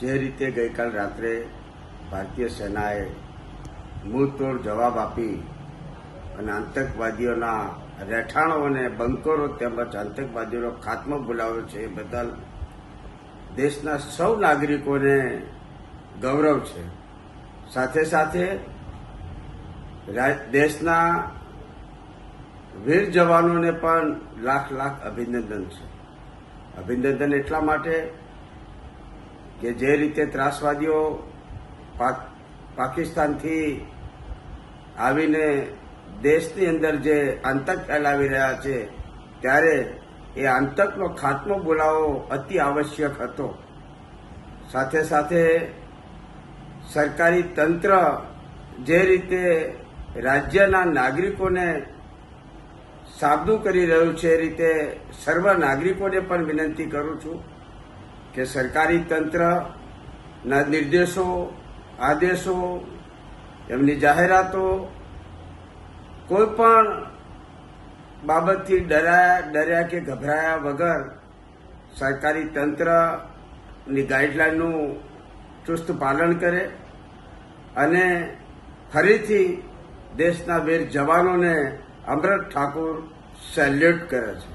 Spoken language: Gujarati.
જે રીતે ગઈકાલ રાત્રે ભારતીય સેનાએ મૂળતોડ જવાબ આપી અને આતંકવાદીઓના રહેઠાણો અને બંકરો તેમજ આતંકવાદીઓનો ખાત્મો બોલાવ્યો છે, એ બદલ દેશના સૌ નાગરિકોને ગૌરવ છે. સાથે સાથે દેશના વીર જવાનોને પણ લાખ લાખ અભિનંદન છે. અભિનંદન એટલા માટે કે જે રીતે ત્રાસવાદીઓ પાક- પાકિસ્તાનથી આવીને દેશની અંદર જે આતંક ફેલાવી રહ્યા છે, ત્યારે એ આતંકનો ખાત્મો બોલાવો અતિ આવશ્યક હતો. સાથે સાથે સરકારી તંત્ર જે રીતે રાજ્યના નાગરિકોને સાબદું કરી રહ્યું છે, એ રીતે સર્વ નાગરિકોને પણ વિનંતી કરું છું કે સરકારી તંત્રના નિર્દેશો, આદેશો, એમની જાહેરાતો કોઈ પણ બાબતથી ડરાયા, ડર્યા કે ગભરાયા વગર સરકારી તંત્રની ગાઈડલાઈનનું ચુસ્ત પાલન કરે અને ફરીથી દેશના વીર જવાનોને અમૃત ઠાકુર સેલ્યુટ કરે છે.